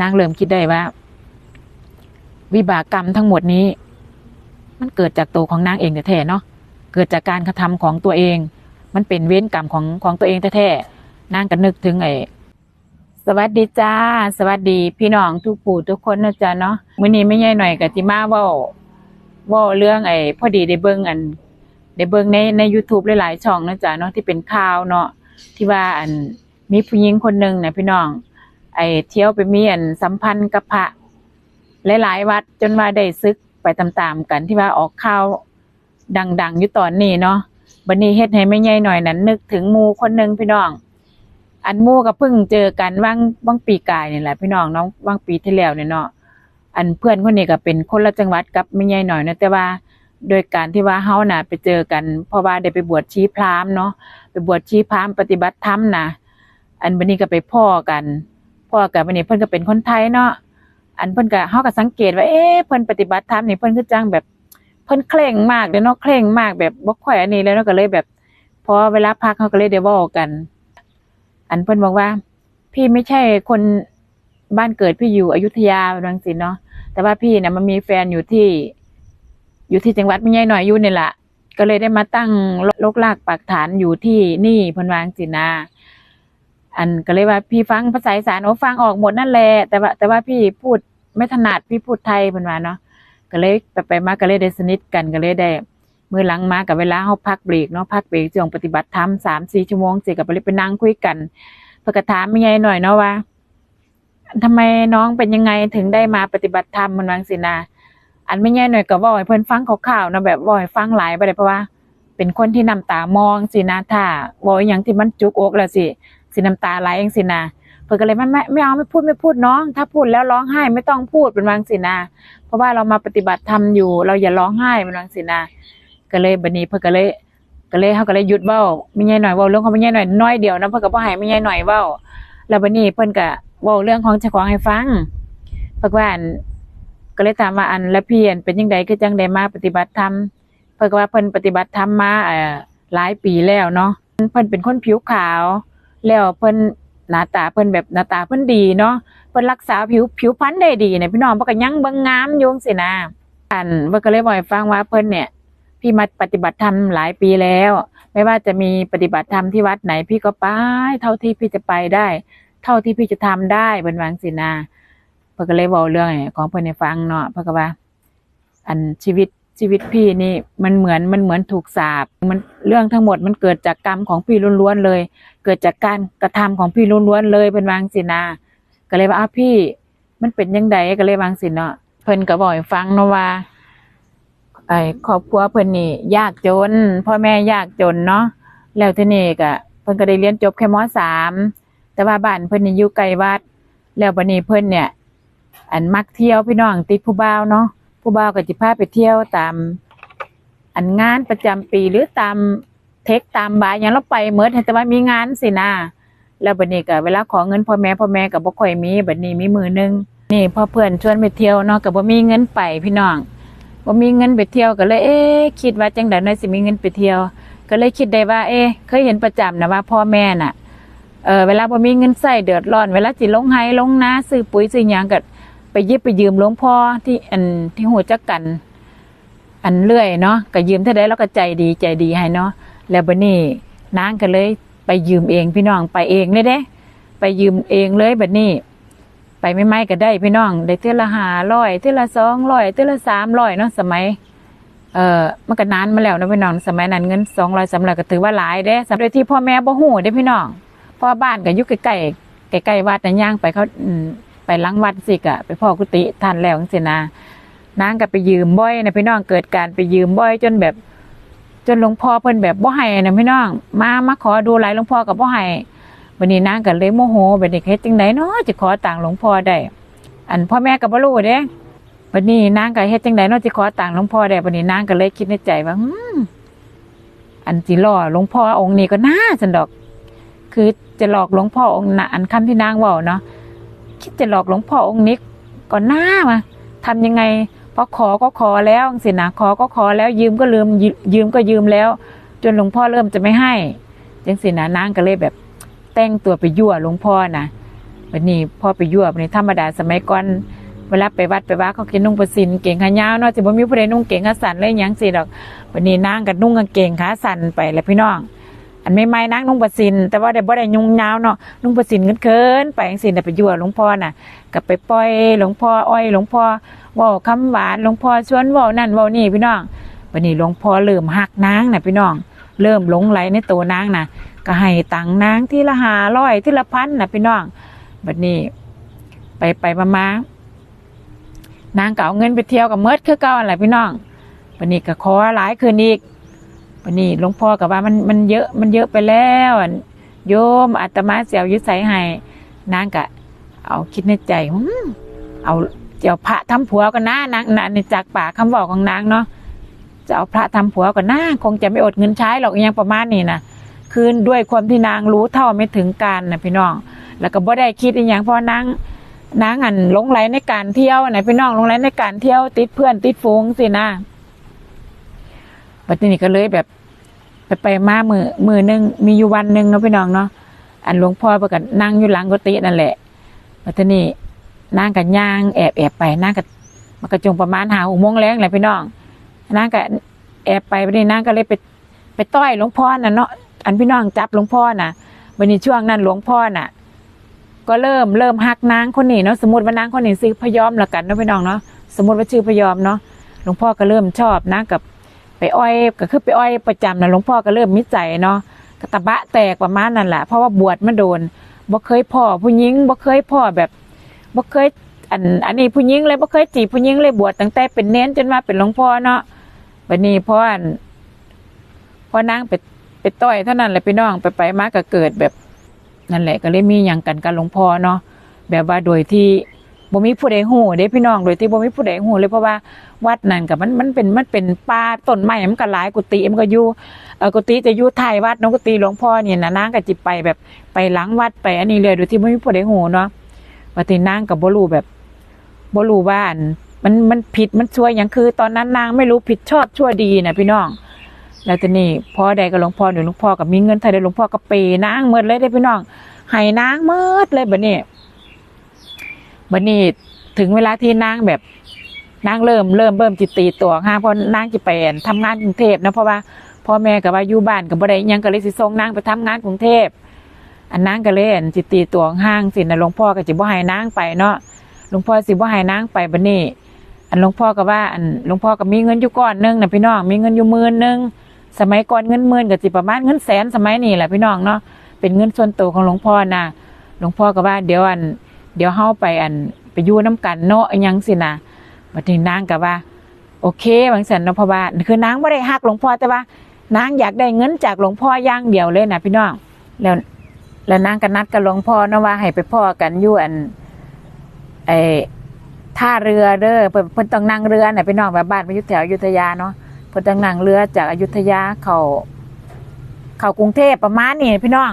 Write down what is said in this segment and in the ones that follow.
นางเริ่มคิดได้ว่า วิบากกรรมทั้งหมดนี้ มันเกิดจากตัวของนางเองแท้ๆเนาะเกิดจากการกระทำของตัวเอง มันเป็นเว้นกรรมของของตัวเองแท้ๆนางก็นึกถึงไอ้สวัสดีจ้า สวัสดีพี่น้องทุกผู้ทุกคนนะจ๊ะเนาะมื้อนี้ไม่ใหญ่หน่อยก็สิมาว้าว้าเรื่องไอ้พอดีได้เบิ่งอันได้เบิ่งในใน YouTube หลายๆช่องนะจ๊ะเนาะที่เป็นข่าวเนาะที่ว่าอันมีผู้หญิงคนหนึ่งนะพี่น้อง ไอ้เที่ยวไปมีอันสัมพันธ์กับพระหลายๆวัดจนว่าได้ซึกไปตามๆกันที่ว่าออกข่าวดังๆอยู่ตอนนี้เนาะบัดนี้เฮ็ดให้แม่ใหญ่หน่อยนั้นนึกถึงมูคนหนึ่งพี่น้อง อันมูก็เพิ่งเจอกันว่างว่างปีกายนี่แหละพี่น้องเนาะว่างปีที่แล้วเนี่ยเนาะอันเพื่อนคนนี้ก็เป็นคนละจังหวัดกับแม่ใหญ่หน่อยนะแต่ว่าโดยการที่ว่าเฮาน่ะ ไปเจอกัน เพราะว่าได้ไปบวชชีพราหมณ์เนาะไปบวชชีพราหมณ์ปฏิบัติธรรมนะอันบัดนี้ก็ไปพ่อกัน อกับวันนี้เพิ่นก็เป็นคนไทยเนาะอันเพิ่นก็เฮาก็สังเกตว่าเอ๊ะเพิ่นปฏิบัติธรรมนี่เพิ่นคือจังแบบเพิ่นเคร่งมากเด้เนาะเคร่งมากแบบบ่ค่อยอันนี้แล้วเนาะก็เลยแบบพอเวลาพักเฮาก็เลยได้เว้ากัน อันเพิ่นบอกว่า พี่ไม่ใช่คนบ้านเกิดพี่อยู่อยุธยาบางสินเนาะแต่ว่าพี่น่ะมันมีแฟนอยู่ที่ อยู่ที่จังหวัดไม่ใหญ่หน่อยอยู่นี่แหละก็เลยได้มาตั้งลกลากปักฐานอยู่ที่นี่เพิ่นวางสินา อันก็เลยว่าพี่ฟังภาษาอีสานโอ้ฟังออกหมดนั่นแหละแต่ว่า แต่ว่าพี่พูดไม่ถนัดพี่พูดไทยเพิ่นว่าเนาะก็เลยไปไปมาก็เลยได้สนิทกันก็เลยได้มือหลังมากับเวลาเฮาพักเบรกเนาะพักเบรกช่วงปฏิบัติธรรมสามสี่ชั่วโมงเสิก็ไปเลยไปนั่งคุยกันเพิ่นก็ถามแม่ใหญ่หน่อยเนาะว่าทำไมน้องเป็นยังไงถึงได้มาปฏิบัติธรรมมันวาจังสินาอันไม่ใหญ่หน่อยก็เว้าเพิ่อนฟังคร่าวๆเนาะแบบเว้าฟังหลายบ่ได้เพราะว่า เป็นคนที่น้ำตามองสินะถ้าเว้าอหยังที่มันจุกอกแล้วสิ สิน้ำตาไหลเองสินะเพิ่นก็เลยไม่ไม่ไม่เอาไม่พูดไม่พูดน้อง ถ้าพูดแล้วร้องไห้ไม่ต้องพูดเป็นวาจังสินะเพราะว่าเรามาปฏิบัติธรรมอยู่ เราอย่าร้องไห้เป็นวาจังสินะก็เลยบัดนี้เพิ่นก็เลยก็เลยเฮาก็เลยหยุดเว้าไม่ใหญ่หน่อยเว้าเรื่องของไม่ใหญ่หน่อยน้อยเดียวนะเพิ่นก็บ่ให้ไม่ใหญ่หน่อยเว้าแล้วบัดนี้เพิ่นก็เว้าเรื่องของเจ้าของให้ฟังเพิ่นว่าอันก็เลยถามว่าอันแล้วพี่อันเป็นจังไดคือจังไดมาปฏิบัติธรรมเพิ่นก็ว่าเพิ่นปฏิบัติธรรมมาเอ่อหลายปีแล้วเนาะเพิ่นเป็นคนผิวขาว แล้วเพิ่นหน้าตาเพิ่นแบบหน้าตาเพิ่นดีเนาะเพิ่นรักษาผิวผิวพรรณได้ดีเนี่ยพี่น้องเพิ่นก็ยังเบิ่งงามอยู่จังซี่นะอันเพิ่นก็เลยบ่อกให้ฟังว่าเพิ่นเนี่ย พี่มาปฏิบัติธรรมหลายปีแล้ว ไม่ว่าจะมีปฏิบัติธรรมที่วัดไหนพี่ก็ไปเท่าที่พี่จะไปได้ เท่าที่พี่จะทำได้เพิ่นวางซี่นะเพิ่นก็เลยเว้าเรื่องของเพิ่นให้ฟังเนาะเพิ่นก็ว่า อันชีวิตชีวิตพี่นี่มันเหมือนมันเหมือนถูกสาปมันเรื่องทั้งหมดมันเกิดจากกรรมของพี่ล้วนๆเลย เกิดจากการกระทำของพี่ล้วนๆเลยเป็นวางสินาก็เลยว่าอ้าวพี่ มันเป็นยังไงก็เลยวางสิเนาะเพิ่นก็บอกให้ฟังเนาะว่าไอ้ครอบครัวเพิ่นนี่ยากจนพ่อแม่ยากจนเนาะแล้วทีนี้ก็เพิ่นก็ได้เรียนจบแค่มสามแต่ว่าบ้านเพิ่นนี่อยู่ไกลวัด แล้วบัดนี้เพิ่นเนี่ย อันมักเที่ยวพี่น้องติดผู้บ่าวเนาะผู้บ่าวก็สิพาไปเที่ยวตาม อันงานประจำปีหรือตาม เทคตามบาร์อย่างเราไปเมื่อแต่ว่ามีงานสินะแล้วบัดนี้ก็เวลาขอเงินพ่อแม่พ่อแม่ก็บ่ค่อยมีบัดนี้มีมือหนึงนี่พอเพื่อนชวนไปเที่ยวเนาะก็บ่มีเงินไปพี่น้องบ่มีเงินไปเที่ยวก็เลย เอ๊คิดว่าจังได๋น่าสิมีเงินไปเที่ยว ก็เลยคิดได้ว่า เอ๊เคยเห็นประจำนะว่า พ่อแม่น่ะเออเวลาบ่มีเงินใช้เดือดร้อนเวลาสิลงไห้ลงนาซื้อปุ๋ยซื้อหยังก็ไปยิบไปยืมหลวงพ่อที่อันที่ฮู้จักกัน อันเรื่อยเนาะก็ยืมเท่าใดแล้วก็ใจดีใจดีให้เนาะ แล้วบัดนี้นางก็เลยไปยืมเองพี่น้องไปเองเลยเด้ ไปยืมเองเลยบัดนี้ ไปไม่ไม่ก็ได้พี่น้อง ได้เท่าละห้าร้อยเท่าละสองร้อยเท่าละสามร้อยเนาะสมัย เออมันก็นานมาแล้วนะพี่น้อง สมัยนั้นเงินสองร้อยสามร้อยก็ถือว่าหลายเด้สำหรับที่พ่อแม่บ่ฮู้เด้พี่น้องเพราะว่าบ้านก็อยู่ใกล้ๆใกล้วัดนะย่างไปเขาไปหลังวัดสิกะไปพ่อกุฏิท่านแล้วจังศีนะนางก็ไปยืมบ่อยนะพี่น้องเกิดการไปยืมบ่อยจนแบบ จนหลวงพ่อเพิ่นแบบบ่ให้นะพี่น้อง มามาขอดูหลายหลวงพ่อก็บ่ให้วันนี้นางก็เลยโมโหบัดนี้เฮ็ดจังไดเนาะจะขอต่างหลวงพ่อได้อันพ่อแม่ก็บ่รู้เด้วันนี้นางก็เฮ็ดจังไดเนาะสิขอต่างหลวงพ่อได้วันนี้นางก็เลยคิดในใจว่าอันสิล่อหลวงพ่อองค์นี้ก็น่าสันดอก คือจะหลอกหลวงพ่อองค์น่ะอันคำที่นางเว้าเนาะคิดจะหลอกหลวงพ่อองค์นี้ก็น่ามาทำยังไง พอขอก็ขอแล้วสินะขอก็ขอแล้วยืมก็ลืมยืยืมก็ยืมแล้ว จนหลวงพ่อเริ่มจะไม่ให้จังสินะนางก็เลยแบบ แต่งตัวไปยั่วหลวงพ่อนะวันนี้พ่อไปยั่ววันนี้ธรรมดาสมัยก่อนเวลาไปวัดไปว่าเขากินนุ่งประสินเก่งขายาวเนาะสิบ่มีผู้ใดนุ่งเก่งขาสันเลยยังสิดอกวันนี้นางก็นุ่งกางเกงขาสันไปแล้วพี่น้อง อันไม่ไม่นางนุ่งประสินแต่ว่าได้บ่ได้ยุ่งยาวเนาะนุ่งประสินเคินๆไปจังซี่น่ไปยั่วหลวงพ่อน่ะก็ไปปล่อยหลวงพ่ออ้อยหลวงพ่อว้าคำหวานหลวงพ่อชวนว้านั่นเว้านี่พี่น้องวันนี้หลวงพ่อเริ่มหักนางน่ะพี่น้อง เริ่มหลงไหลในตัวนางน่ะ ก็ให้ตังนางที่ละหาร้อยที่ละพันน่ะพี่น้องบัดนี้ ไปไปมามานางก็เอาเงินไปเที่ยวกับเมิดคือเก่าอะไรพี่น้องวันนี้ก็ขอหลายคืนอีก วันนี้หลวงพ่อกับว่ามันมันเยอะมันเยอะไปแล้วโยมอาตมาเสียวยุใสให้นางก็เอาคิดในใจเอาเจ้าพระทำผัวกันนะนางนางในจากปากคำบอกของนางเนาะจะเอาพระทำผัวกันนะคงจะไม่อดเงินใช้หรอกอยังประมาณนี้นะคือด้วยความที่นางรู้เท่าไม่ถึงการนะพี่น้อง แล้วก็บ่ได้คิดอีหยังเพราะนางนางอันหลงไหลในการเที่ยวไหนพี่น้องหลงไหลในการเที่ยวติดเพื่อนติดฝูงสินะบัดนี้ก็เลยแบบ ไปไปมามือมือหนึ่งมีอยู่วันหนึ่งเนาะพี่น้องเนาะอันหลวงพ่อประกันนั่งอยู่หลังกุฏินั่นแหละบัดนี้นางกับย่างแอบแอบไปนางกับมันกระจงประมาณหาหกโมงแรงแหละพี่น้องนางกับแอบไปบัดนี้นางก็เลยไปไปต้อยหลวงพ่อน่ะเนาะอันพี่น้องจับหลวงพ่อน่ะบัดนี้ช่วงนั้นหลวงพ่อน่ะ ก็เริ่มเริ่มหักนางคนนี้เนาะสมมติว่านางคนนี้ซื้อพยอมละกันเนาะพี่น้องเนาะสมมติว่าชื่อพยอมเนาะหลวงพ่อก็เริ่มชอบนะกับ ไปอ้อยก็คือไปอ้อยประจำนะหลวงพ่อก็เริ่มมิจใจเนาะกตะบะแตกประมาณนั่นแหละเพราะว่าบวชมาโดนบ่เคยพ่อผู้หญิงบ่เคยพ่อแบบบ่เคยอันอันนี้ผู้หญิงเลยบ่เคยจีบผู้หญิงเลยบวชตั้งแต่เป็นเน้นจนมาเป็นหลวงพ่อเนาะบัดนี้พออันพอนางไปไปต้อยเท่านั้นแหละพี่น้องไปไปมาก็เกิดแบบนั่นแหละก็เลยมีอย่างกันกับหลวงพ่อเนาะแบบว่าโดยที่ บ่มีผู้ใดฮู้เด้พี่น้องโดยที่บ่มีผู้ใดฮู้เลยเพราะว่าวัดนั่นกับมันมันเป็นมันเป็นป่าต้นไม้มันก็หลายกุฏิมันก็อยู่เออกุฏิจะอยู่ท้ายวัดเนาะกุฏิหลวงพ่อเนี่ยนะนางก็จิไปแบบไปหลังวัดไปอันนี้เลยโดยที่บ่มีผู้ใดฮู้เนาะว่าที่นางก็บ่รู้แบบบ่รู้ว่าอันมันมันผิดมันชั่วหยังคือ ตอนนั้นนางไม่รู้ผิดชอบชั่วดีนะพี่น้องแล้วทีนี้พ่อใดกับหลวงพ่อเดี๋ยวหลวงพ่อกับมีเงินไทยเดี๋ยวหลวงพ่อก็เปย์นางเมื่อเลยได้พี่น้องให้นางเมื่อเลยบัดนี้ บัดนี้ถึงเวลาที่นางแบบนางเริ่มเริ่มเริ่มจิตตีตัวห้าเพราะนางจะไปอั่นทำงานกรุงเทพนะเพราะว่าพ่อแม่กับว่าอยู่บ้านกับบ่ได้อิยังก็เลยสิส่งนางไปทำงานกรุงเทพอันนางก็เลยนจิตตีตัวห้างสินะหลวงพ่อก็จิบ่ให้นางไปเนาะหลวงพ่อสิบ่ให้นางไปบัดนี้ อันหลวงพ่อก็ว่าอันหลวงพ่อก็มีเงินอยู่ก้อนหนึงนะพี่น้องมีเงินอยู่หมื่นหนึงสมัยก่อนเงินหมื่นก็สิประมาณเงินแสนสมัยนี้แหละพี่น้องเนาะเป็นเงินส่วนตัวของหลวงพ่อนะหลวงพ่อก็ว่าเดี๋ยวอัน เดี๋ยวเฮาไปอันไปอยู่น้กันเนาะอยังสินะบัดนี้นางก็ว่า โอเคบางสันเนาะเพราะว่าคือนางไม่ได้ฮักหลวงพ่อแต่ว่านางอยากได้เงินจากหลวงพ่ออย่างเดียวเลยนะพี่น้อง แล้วแล้วนางก็นัดกับหลวงพ่อเนาะว่าให้ไปพ่อกันอยู่อันไอท่าเรือเด้อเพิ่นเพิ่นต้องนั่งเรือน่ะพี่น้องแบบบ้านไปอยู่แถวอยุธยาเนาะเพิ่นต้องนั่งเรือจากอยุธยาเขาเข้ากรุงเทพประมาณนี้พี่น้อง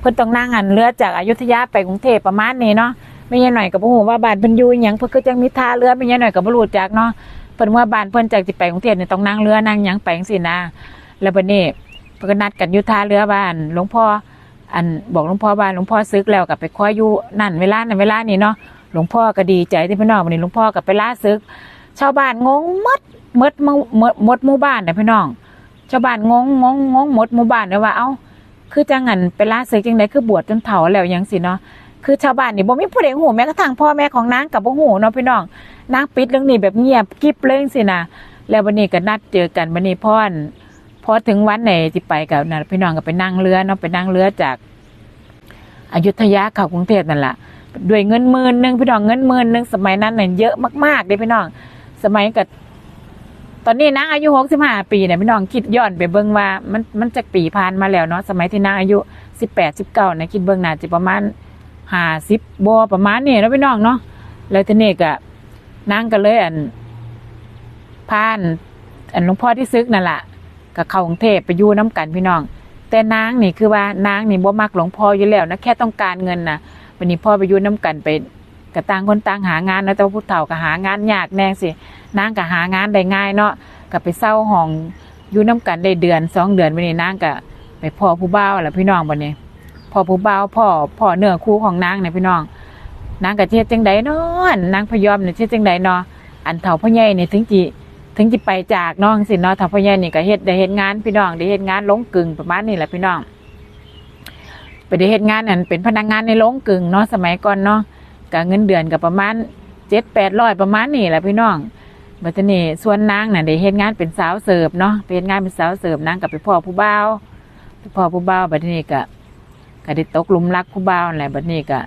เพิ่นต้องนั่งอันเรือจากอายุธยาไปกรุงเทพประมาณนี้เนาะไม่ใช่หน่อยกับบ่ฮู้ว่าบ้านเพิ่นอยู่หยังเพิ่นก็จังมีท่าเรือไม่ใช่หน่อยกับบ่รู้จักเนาะเพิ่นว่าบ้านเพิ่นจากสิไปกรุงเทพเนี่ยต้องนั่งเรือนั่งหยังไปจังซี่นะแล้วบัดนี้เพิ่นก็นัดกันอยู่ท่าเรือบ้านหลวงพ่ออันบอกหลวงพ่อว่าหลวงพ่อซึกแล้วก็ไปคอยอยู่นั่นเวลานั้นเวลานี้เนาะหลวงพ่อก็ดีใจที่พี่น้องวันนี้หลวงพ่อก็ไปล่าซึก ชาวบ้านงงมดมดหมู่หมดมดหมู่บ้านนะพี่น้อง ชาวบ้านงงงงงงมดหมู่บ้านเลยว่าเอ้า คือจังหันไปลาศึกจังไดคือบวชจนเฒ่าแล้วยังสิเนาะคือชาวบ้านนี่บ่มีผู้ใดฮู้แม้กระทั่งพ่อแม่ของนางกับบ่ฮู้เนาะพี่น้องนางปิดเรื่องนี้แบบเงียบกิ๊บเลยจังสินะแล้ววันนี้ก็นัดเจอกันวันนี้พ่อนพอถึงวันไหนสิไปกับนะพี่น้องก็ไปนั่งเรือเนาะไปนั่งเรือจากอยุธยาเข้ากรุงเทพนั่นแหละด้วยเงินหมื่นหนึงพี่น้องเงินหมื่นหนึงสมัยนั้นน่ะเยอะมากๆเด้พี่น้อง สมัยกับ ตอนนี้นางอายุหกสิบห้าปีเนี่ยพี่น้องคิดย้อนไปเบิ่งว่ามันมันจะปีผ่านมาแล้วเนาะสมัยที่นางอายุสิบแปดสิบเก้าเนี่ยคิดเบิ่งน่าจะประมาณห้าสิบบัประมาณนี้แล้วพี่น้องเนาะแล้วทีนี้ก็นางก็เลยอันผ่าน อันหลวงพ่อที่ซึกนั่นแหละก็เข้ากรุงเทพไปยู่น้ำกันพี่น้อง แต่นางนี่คือว่านางนี่บ่มักหลวงพ่ออยู่แล้วนะแค่ต้องการเงินนะวันนี้พ่อไปยู่น้ำกันไป กระต่างคนต่างหางานนะแต่ว่าผู้เฒ่าก็หางานยากแน่สินางก็หางานได้ง่ายเนาะก็ไปเศร้าห้องอยู่น้ำกันได้เดือนสองเดือนวันนี้นางก็ไปพ่อผู้บ่าวแหละพี่น้องวันนี้พออผู้บ่าวพ่อพ่อเนื้อคู่ของนางเนี่ยพี่น้องนางก็เฮ็ดจังใดเนาะนางพยอมเนี่ยเฮ็ดจังใดเนาะอันเฒ่าพ่อใหญ่เนี่ยถึงจิถึงจิไปจากน้องสิเนาะเฒ่าพ่อใหญ่นี่ก็เฮ็ดได้เฮ็ดงานพี่น้องได้เฮ็ดงานลงกึ่งประมาณนี้แหละพี่น้องไปได้เฮ็ดงานนั่นเป็นพนักงานในโรงกึ่งเนาะสมัยก่อนเนาะ ก็เงินเดือนก็ประมาณเจ็ดแปดร้อยประมาณนี้แหละพี่น้องบัดนี้ส่วนนางน่ะได้เฮ็ดงานเป็นสาวเสิร์ฟเนาะไปเฮ็ดงานเป็นสาวเสิร์ฟนางก็ไปพ่อผู้บ่าวไปพ่อผู้บ่าวบัดนี้ก็ก็ได้ตกลุมรักผู้บ่าวแหละบัดนี้ก็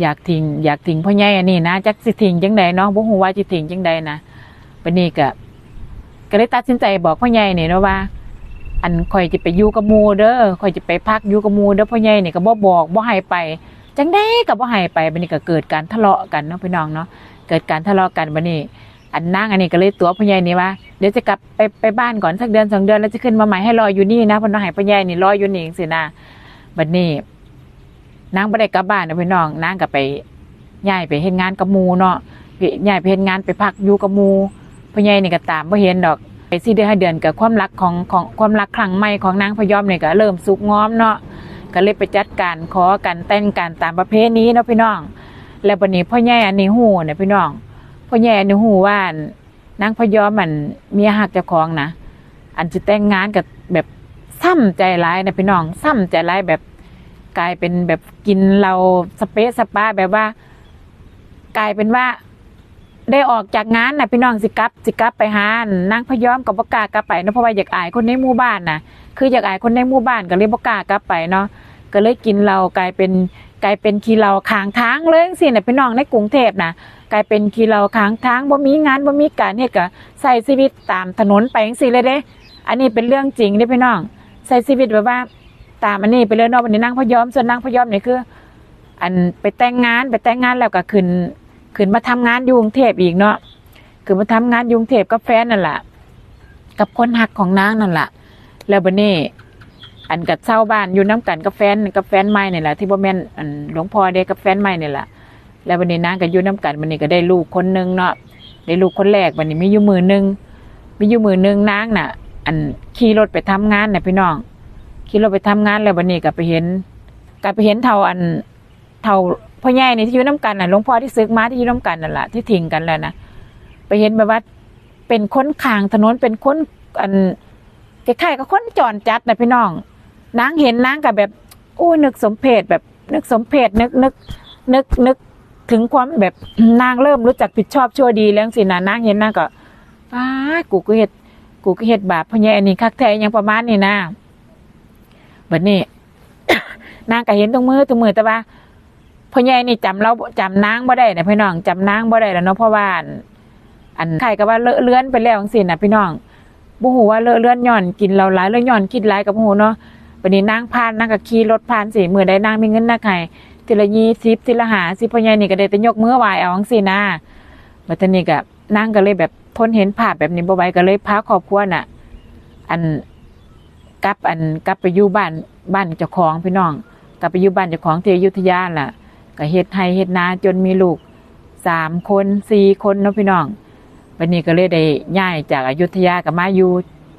อยากทิ้งอยากทิ้งพ่อใหญ่อันนี้นะจักสิทิ้งจังใดเนาะบ่ฮู้ว่าสิทิ้งจังใดนะบัดนี้ก็ก็เลยตัดสินใจบอกพ่อใหญ่นี่เนาะว่า อันข่อยจะไปอยู่กับหมู่เด้อข่อยจะไปพักอยู่กับหมู่เด้อพ่อใหญ่นี่ก็บ่บอกบ่ให้ไป จังได้ก็บ่ให้ไปบัดนี้ก็เกิดการทะเลาะกันเนาะพี่น้องเนาะเกิดการทะเลาะกันบัดนี้ อันนางอันนี้ก็เลยตัวพ่อใหญ่นี่ว่าเดี๋ยวจะกลับไปไปบ้านก่อนสักเดือนสองเดือนแล้วจะขึ้นมาใหม่ให้รออยู่นี่นะพิ่นว่าให้พ่อใหญ่นี่รออยู่นี่จังซี่นะบัดนี้นางบ่ได้กลับบ้านนะพี่น้องนางก็ไปย้ายไปเฮ็ดงานกับมูเนาะไปย้ายไปเฮ็ดงานไปพักอยู่กับมูพ่อใหญ่นี่ก็ตามบ่เห็นดอกไปสี่เดือนห้าเดือนกับความรักของของความรักครั้งใหม่ของนางพยอมเนี่ยก็เริ่มสุกง้อมเนาะ ก็เลยไปจัดการขอกันแต่งกันตามประเพณีเนาะพี่น้อง แล้ววันนี้พ่อใหญ่อันนี้หูเนี่ยพี่น้องพ่อใหญ่อันนี้หูว่าอันางพยอมมันเมียหักเจ้าของนะอันจะแต่งงานกับแบบซ้ำใจร้ายนะพี่น้องซ้ำใจร้ายแบบกลายเป็นแบบกินเราสเปซสปาแบบว่า กลายเป็นว่าได้ออกจากงานนะพี่น้องสิกับสิกับไปหานางพยอมกับบกากลับไปเนาะเพราะว่าอยากอายคนในหมู่บ้านนะคืออยากอายคนในหมู่บ้านก็เลยบกากลับไปเนาะ ก็เลยกินเรากลายเป็นกลายเป็นขี้เราค้างทางเลยสิเนี่ยพี่น้องในกรุงเทพนะกลายเป็นขี้เราค้างทางบ่มีงานบ่มีการเฮ็ดก็ใช้ชีวิตตามถนนไปจังซี่เลยเด้ อันนี้เป็นเรื่องจริงเด้พี่น้องใช้ชีวิตแบบว่าตามอันนี้ไปเลยนาะวันนี้นางพยอมส่วนนางพยอมเนี่ยคือ อันไปแต่งงานไปแต่งงานแล้วก็ขึ้นขึ้นมาทำงานอยู่กรุงเทพอีกเนาะขึ้นมาทำงานอยู่กรุงเทพกับแฟนนั่นแหละกับคนหักของนางนั่นแหละแล้วบัดนี้ อันกับเช่าบ้านอยู่น้ำกันกับแฟนกับแฟนใหม่นี่แหละที่บ่แม่นอันหลวงพ่อเด้กับแฟนใหม่นี่แหละแล้ววันนี้นางก็อยู่น้ำกันวันนี้ก็ได้ลูกคนหนึงเนาะได้ลูกคนแรกวันนี้มีอยู่มือหนึงมีอยู่มือหนึงนางน่ะ อันขี่รถไปทำงานน่ะพี่น้องขี่รถไปทำงานแล้ววันนี้ก็ไปเห็นก็ไปเห็นเท่าอันเท่าพ่อใหญ่นี่ที่อยู่น้ำกันน่ะหลวงพ่อที่ซึกมาที่อยู่น้ำกันนั่นแหละที่ทิ้งกันแล้วนะไปเห็นแบบว่าเป็นคนขางถนนเป็นคนอันคล้ายๆกับคนจรจัดนะพี่น้อง นางเห็นนางกับแบบโอ้นึกสมเพศแบบ นึกสมเพศนึกนึกนึกนึกถึงความแบบนางเริ่มรู้จักผิดชอบชั่วดีแล้วสินะนางเห็นนางก็ฟ้ากูก็เฮ็ดกูก็เฮ็ดบาปพญ่อันนี้คักแท้ยังประมาณนี้นะบัดนี้ นางก็เห็นตรงมือตรงมือแต่ว่าพ่อใหญ่นี่จำเราจำนางบ่ได้นะพี่น้องจำนางบ่ได้แล้วเนาะเพราะว่าอันอันใครก็ว่าเลอะเลือนไปแล้วจังซี่นะพี่น้องบ่ฮู้ว่าเลอะเลือนย่อนกินเราหลายแล้วย่อนคิดหลายกับบ่ฮู้เนาะ วันนี้นางพานนางก็ขี่รถพานสี่มือได้นางมีเงินนักไห้ทีละยี่สิบทีละหาสิพ่อใหญ่นี่ก็ได้แต่ยกมือไหวเอาจังซี่นะบัดนี้ก็นางก็เลยแบบทนเห็นภาพแบบนี้บ่ไหวก็เลยพาครอบครัวน่ะ อันกลับอันกลับไปอยู่บ้านบ้านเจ้าของพี่น้อง กลับไปอยู่บ้านเจ้าของที่อยุธยาล่ะ ก็เฮ็ดไห้เฮ็ดนาจนมีลูกสามคนสี่คนเนาะพี่น้องวันนี้ก็เลยได้ย้ายจากอยุธยากับมาอยู่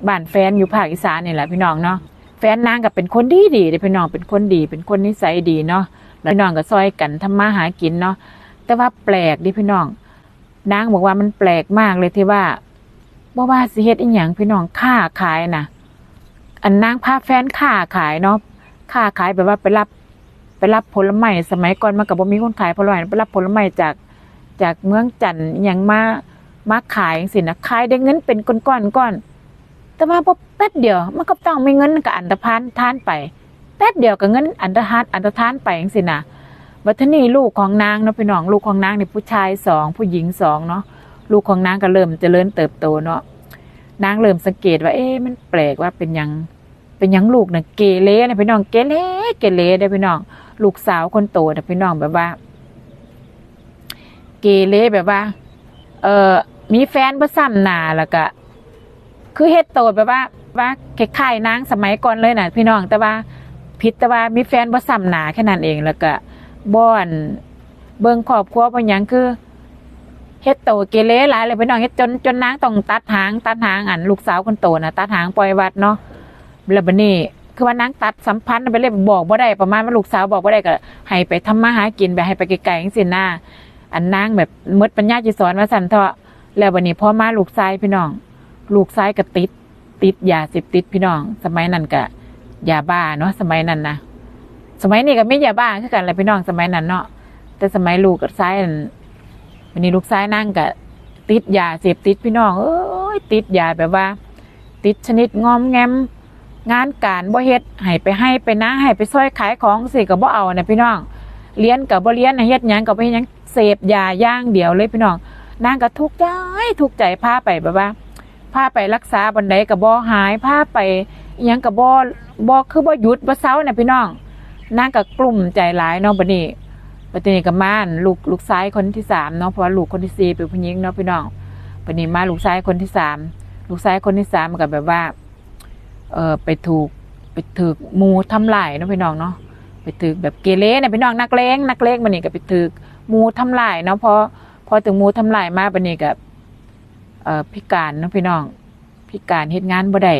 บ้านแฟนอยู่ภาคอีสานนี่แหละพี่น้องเนาะ แฟนนางก็เป็นคนดีดีเด้พี่น้องเป็นคนดี เป็นคนนิสัยดีเนาะแล้วพี่น้องก็ซอยกันทำมาหากินเนาะแต่ว่าแปลกดิพี่น้องนางบอกว่ามันแปลกมากเลยที่ว่าบ่ว่าสิเฮ็ดอีหยังพี่น้องค้าขายนะอันนางพาแฟนค้าขายเนาะค้าขายแบบว่าไปรับไปรับผลไม้สมัยก่อนมันก็บ่มีคนขายผลไม้ไปรับผลไม้จากจากเมืองจันทน์อหยังมามาขายจังซี่นะขายได้เงินเป็นก้อนๆก้อน แต่ว่าพอแป๊บเดียวมันก็ต้องมีเงินกับอันตรพานทานไปแป๊บเดียวกับเงินอันตรพานอันตรทานไปจังสินะบัดนี้ลูกของนางเนาะพี่น้องลูกของนางนี่ผู้ชายสองผู้หญิงสองเนาะลูกของนางก็เริ่มจเจริญเติบโตเนาะนางเริ่มสังเกตว่า เอ๊ะมันแปลกว่าเป็นยังเป็นยังลูกเน่ะเกเรนะพี่น้องเกเรเกเรได้พี่น้อง ลูกสาวคนโตนะพี่น้องแบบว่า เกเรแบบว่า เออมีแฟนบ่ซ้ำหนาแล้วก็ คือเฮ็ดโตแบบว่าว่าคล้ายๆนางสมัยก่อนเลยน่ะ พี่น้องแต่ว่าผิดแต่ว่ามีแฟนบ่ซ้ำหนาแค่นั้นเองแล้วก็บ่อนเบิ่งครอบครัวบ่หยังคือเฮ็ดโตเกเรหลายเลยพี่น้องเฮ็ดจนจนนางต้องตัดหางตัดหางอันลูกสาวคนโตน่ะตัดหางปล่อยวัดเนาะแล้วบัดนี้คือว่านางตัดสัมพันธ์ไปเลยบอกบ่ได้ประมาณว่าลูกสาวบอกบ่ได้ก็ให้ไปทำมาหากินไปให้ไปไกลๆจังซี่นะอันนางแบบมดปัญญาจิสอนว่าซั่นเถาะแล้ววันนี้พอมาลูกชายพี่น้อง ลูกชายก็ติด ติดยาเสพติดพี่น้อง สมัยนั้นก็ยาบ้าเนาะสมัยนั้นนะสมัยนี้ก็ไม่ยาบ้าคือกันแหละพี่น้องสมัยนั้นเนาะแต่สมัยลูกกับชายนันวันนี้ลูกชายนั่งก็ติดยาเสพติดพี่น้อง เอ้ยติดยาแบบว่า ติดชนิดงอมแงม งานการบ่เฮ็ดให้ไปให้ไปนะให้ไปซอยขายของสิก็บ่เอานะพี่น้องเรียนก็บ่เรียนเฮ็ดหยังก็บ่เฮ็ดหยังเสพยาย่างเดียวเลยพี่น้องนางก็ทุกข์ใจทุกข์ใจพาไปแบบว่าาไปรักษาบันไดก็บ่หายพาไปยังก็บ่บ่คือบ่หยุดบ่เซาน่ะพี่น้องนางก็กลุ่มใจหลายเนาะบัดนี้บัดนี้ก็ม่านลูกลูกชายคนที่สามเนาะเพราะว่าลูกคนที่สี่เป็นผู้หญิงเนาะพี่น้องบัดนี้มาลูกชายคนที่สามลูกชายคนที่สามก็แบบว่า เออไปถูกไปถูกมูทำลายเนาะพี่น้องเนาะไปถูกแบบเกเรเนี่ยพี่น้องนักเลงนักเลงมันนี่ก็ไปถูกมูทำลายเนาะพอพอถึงมูทำลายมาบันนี้กับ พิการนะพี่น้อง พิการเฮ็ดงานบ่ได้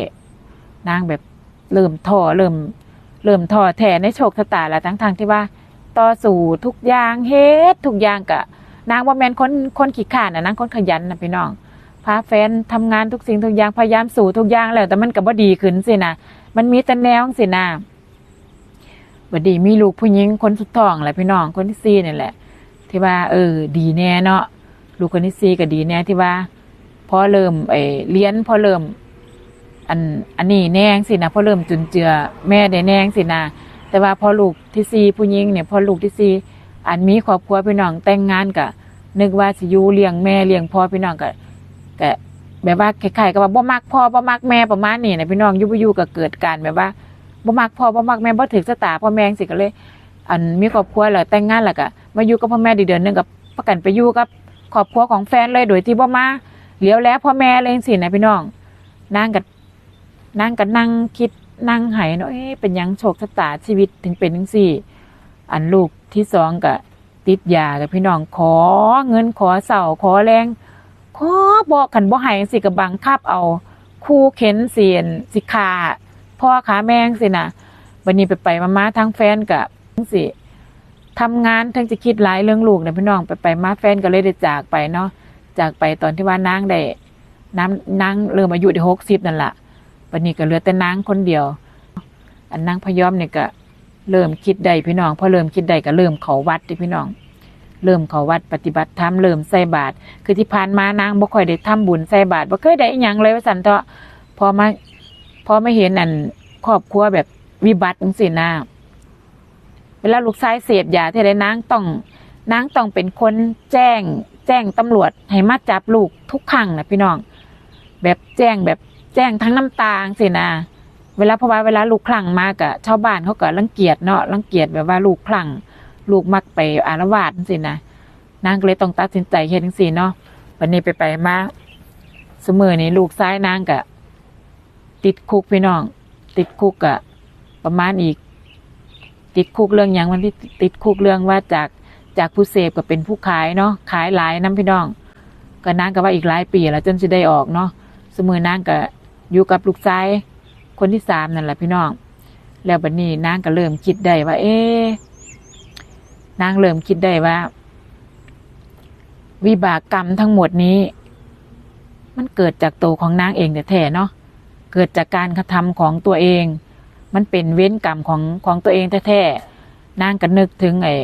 นางแบบเริ่มท้อเริ่ม เริ่มท้อแท้ในโชคชะตาแล้วทั้งทางที่ว่า ต่อสู้ทุกอย่างเฮ็ดทุกอย่างกะนางว่าแม่นคนคนขี้ขลาดนะนางคนขยันนะพี่น้องพาแฟนทำงานทุกสิ่งทุกอย่างพยายามสู่ทุกอย่างแล้ว แต่มันก็บ่ดีขึ้นสินะมันมีแต่แนวสินะบ่ดีมีลูกผู้หญิงคนสุดท้องแหละพี่น้องคนที่สี่นี่แหละ ที่ว่า เออ ดีแน่เนาะลูกคนที่สี่ก็ดีแน่ที่ว่า พอเริ่มไอ้เรียนพอเริ่ม อันอันนี้แนงสินะพอเริ่มจุนเจือ แม่ได้แนงสินะแต่ว่าพอลูกที่สี่ผู้หญิงเนี่ยพอลูกที่สี่อันมีครอบครัวพี่น้องแต่งงานกะนึกว่าสิอยู่เลี้ยงแม่เลี้ยงพ่อพี่น้องกะก็แบบว่าคล้ายๆกับว่าบ่มักพ่อบ่มักแม่ประมาณนี้นะพี่น้องยู่บ่อยู่ก็เกิดการแบบว่าบ่มักพ่อบ่มักแม่บ่ถึกสตาพ่อแม่จังซี่ก็เลย อันมีครอบครัวแล้วแต่งงานแล้วก็มาอยู่กับพ่อแม่ด้เดือนนึงกับประกันไปอยู่กับครอบครัวของแฟนเลยโดยที่บ่มา เหลียวแลพ่อแม่เลยจังซี่นะพี่น้องนางก็นางก็นั่งคิดนั่งไห้เนาะเป็นยังโชคชะตาชีวิตถึงเป็นจังซี่ อันลูกที่สองก็ติดยากับพี่น้องขอเงินขอเสาขอแรงขอบอกขันบ่ให้สิกับบังคับเอา คู่เข็นเสียนสิขาพ่อขาแม่งสินะวันนี้ไปไปมามาทั้งแฟนกับสิทำงานทั้งจะคิดหลายเรื่องลูกนะพี่น้องไปไปมาแฟนก็เลยได้จากไปเนาะ จากไปตอนที่ว่านางได้น้ำนางเริ่มอายุได้หกสิบนั่นแหละวันนี้ก็เหลือแต่นางคนเดียว อันนางพยอมเนี่ยก็เริ่มคิดได้พี่น้องพอเริ่มคิดได้ก็เริ่มเขาวัดเด้พี่น้อง เริ่มเขาวัดปฏิบัติธรรมเริ่มใส่บาตรคือที่ผ่านมานางบ่ค่อยได้ทำบุญใส่บาตรบ่เคยได้อิหยังเลยว่าซั่นเถาะพอมาพอมาเห็นอันครอบครัวแบบวิบัติจังซี่นะเวลาลูกชายเสพยาที่ใดนางต้องนางต้องเป็นคนแจ้ง แจ้งตำรวจให้มาจับลูกทุกครั้งนะพี่น้อง แบบแจ้งแบบแจ้งทั้งน้ำตาจังซี่นะเวลาเพราะว่าเวลาลูกคลั่งมากะชาวบ้านเขาก็รังเกียจเนาะรังเกียจแบบว่าลูกคลั่ง ลูกมักไปอารวาสจังซี่นะนางก็เลยต้องตัดสินใจเฮ็ดจังซี่เนาะวันนี้ไปไปมาเสมอนี่ลูกซ้ายนางก็ติดคุกพี่น้อง ติดคุกกะประมาณอีก ติดคุกเรื่องหยังมันที่ติดคุกเรื่องว่าจาก จากผู้เสพก็เป็นผู้ขายเนาะขายหลายน้ำพี่น้อง ก็นางก็ว่าอีกหลายปีแล้วจนจะได้ออกเนาะสมอนางก็อยู่กับลูกชายคนที่สามนั่นแหละพี่น้อง แล้วบัดนี้นางก็เริ่มคิดได้ว่า เอ๊นางเริ่มคิดได้ว่า วิบากกรรมทั้งหมดนี้ มันเกิดจากตัวของนางเองแต่แท้เนาะเกิดจากการกระทำของตัวเอง มันเป็นเว้นกรรมของของตัวเองแท้ๆนางก็นึกถึงไอ้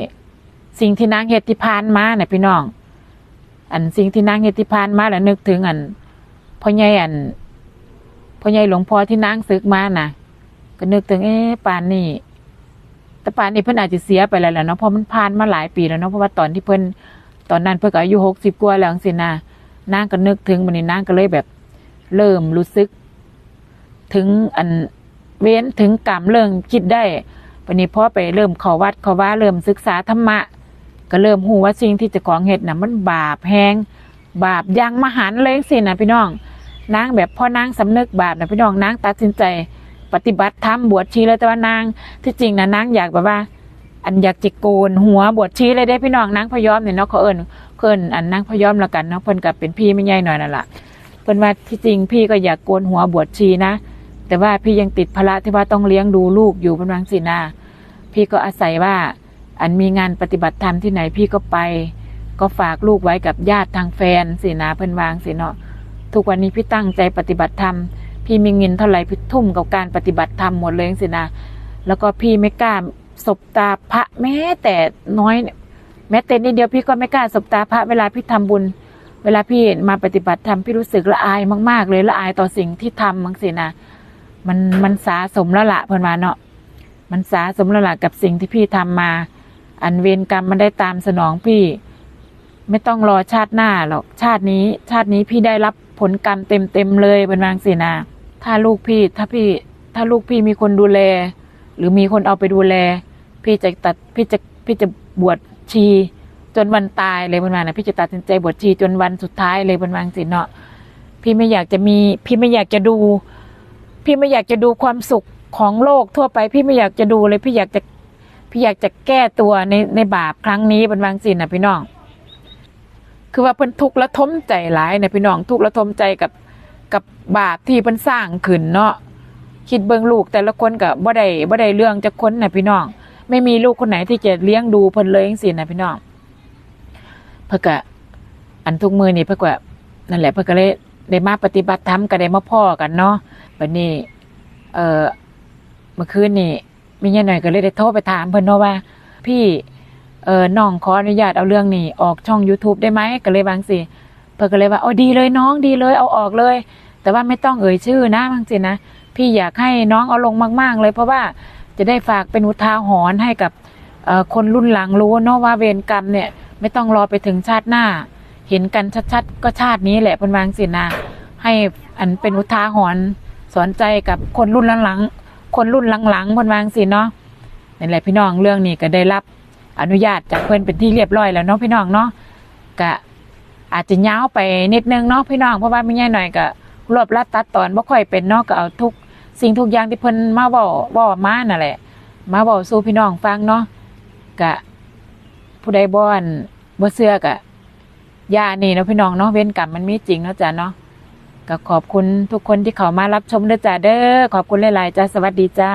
สิ่งที่นางเฮ็ดที่ผ่านมาน่ะพี่น้อง อันสิ่งที่นางเฮ็ดที่ผ่านมาแล้วนึกถึงอันพ่อใหญ่อันพ่อใหญ่หลวงพ่อที่นางซึกมาน่ะ ก็นึกถึงเอ๊ะปานนี้แต่ปานนี้เพิ่นอาจจะเสียไปแล้วแหละเนาะเพราะมันผ่านมาหลายปีแล้วเนาะเพราะว่าตอนที่เพิ่นตอนนั้นเพิ่นก็อายุหกสิบกว่าแล้วจังซี่นะนางก็นึกถึงมันนี่นางก็เลยแบบ เริ่มรู้สึก ถึงอันเว้นถึงกรรมเริ่มคิดได้วันนี้พ่อไปเริ่มข้าวัดข้าว่าเริ่มศึกษาธรรมะ ก็เริ่มหูว่าสิ่งที่จะของเฮ็ดน่ะมันบาปแฮงบาปยังมหันเลยจังซี่นะพี่น้องนางแบบพอนางสำนึกบาปนะพี่น้องนางตัดสินใจปฏิบัติธรรมบวชชีเลยแต่ว่านางที่จริงนะนางอยากแบบว่า อันอยากจิโกนหัวบวชชีเลยได้พี่น้องนางพยอมเนี่ยเนาะเขาเอิญเขาเอิญอันนางพยอมละกันเนาะเพิ่นกับเป็นพี่ไม่ใหญ่หน่อยนั่นแหละเพิ่นว่าที่จริงพี่ก็อยากโกนหัวบวชชีนะ แต่ว่าพี่ยังติดภาระที่ว่าต้องเลี้ยงดูลูกอยู่เป็นบางสินาพี่ก็อาศัยว่า อันมีงานปฏิบัติธรรมที่ไหนพี่ก็ไป ก็ฝากลูกไว้กับญาติทางแฟนสินาเพิ่นวางสิเนาะทุกวันนี้พี่ตั้งใจปฏิบัติธรรมพี่มีเงินเท่าไหร่พี่ทุ่มกับการปฏิบัติธรรมหมดเลยสินะแล้วก็พี่ไม่กล้าสบตาพระแม้แต่น้อยแม้แต่นิดเดียวพี่ก็ไม่กล้าสบตาพระเวลาพี่ทำบุญ เวลาพี่มาปฏิบัติธรรมพี่รู้สึกละอายมาก ๆ เลยละอายต่อสิ่งที่ทำมั้งสินะมันมันสาสมแล้วละเพิ่นมาเนาะมันสาสมแล้วละกับสิ่งที่พี่ทำมา อันเวรกรรมมันได้ตามสนองพี่ ไม่ต้องรอชาติหน้าหรอกชาตินี้ ชาตินี้พี่ได้รับผลกรรมเต็มเต็มเลยเป็นวางสินะถ้าลูกพี่ ถ้าพี่ ถ้าลูกพี่มีคนดูแล หรือมีคนเอาไปดูแล พี่จะตัดพี่จะพี่จะบวชชีจนวันตายเลยเป็นวางนะพี่จะตัดสินใจบวชชีจนวันสุดท้ายเลยเป็นวางสิเนาะพี่ไม่อยากจะมี พี่ไม่อยากจะดู พี่ไม่อยากจะดูความสุขของโลกทั่วไป พี่ไม่อยากจะดูเลย พี่อยากจะ พี่อยากจะแก้ตัวในในบาปครั้งนี้เป็นวางสินะพี่น้อง คือว่าเพิ่นทุกข์และทมใจหลายนี่ยพี่น้องทุกข์และทมใจกับกับบาปที่เพิ่นสร้างขึ้นเนาะคิดเบิ่งลูกแต่ละคนก็บ่ได้บ่ได้เรื่องจะคนนะพี่น้อง ไม่มีลูกคนไหนที่จะเลี้ยงดูเพิ่นเลยจังซี่นะพี่น้องเพิ่นก็อันทุกมือนี่เพิ่นก็นั่นแหละเพิ่นก็เลยได้มาปฏิบัติธรรมก็ได้มาพ่อกันเนาะบัดนี้ เอ่อเมื่อคืนนี่ มีเงี้ยหน่อยก็เลยได้โทรไปถามเพิ่นเนาะว่า พี่เออน้องขออนุญาตเอาเรื่องนี้ออกช่อง YouTube ได้ไหมก็เลยบางสิเพิ่นก็เลยว่าอ๋อดีเลยน้องดีเลยเอาออกเลย แต่ว่าไม่ต้องเอ่ยชื่อนะบางสินะพี่อยากให้น้องเอาลงมาก ๆ เลย เพราะว่าจะได้ฝากเป็นอุทาหรณ์ให้กับคนรุ่นหลังรู้เนาะว่าเวรกรรมเนี่ย ไม่ต้องรอไปถึงชาติหน้า เห็นกันชัดๆก็ชาตินี้แหละเป็นบางสินะให้อันเป็นอุทาหรณ์สอนใจกับคนรุ่นหลัง คนรุ่นหลังๆเป็นบางสิเนาะนั่นแหละพี่น้องเรื่องนี้ก็ได้รับอนุญาตจากเพื่อนเป็นที่เรียบร้อยแล้วเนาะพี่น้องเนาะกะอาจจะย้าวไปนิดนึงเนาะพี่น้องเพราะว่าไม่ง่หน่อยก็รวบรัดตัดตอนบ่ค่อยเป็นเนาะก็เอาทุกสิ่งทุกอย่างที่เพิ่นมาเว้าเว้ามานั่นแหละ มาเว้าสู่พี่น้องฟังเนาะกะผู้ใดบ่อนบ่เชื่อกะยานี่เนาะพี่น้องเนาะเว้นกรรมมันมีจริงเนาะจ้ะเนาะ ก็ขอบคุณทุกคนที่เข้ามารับชมด้วยจ้าเด้อขอบคุณหลายๆจ้าสวัสดีจ้า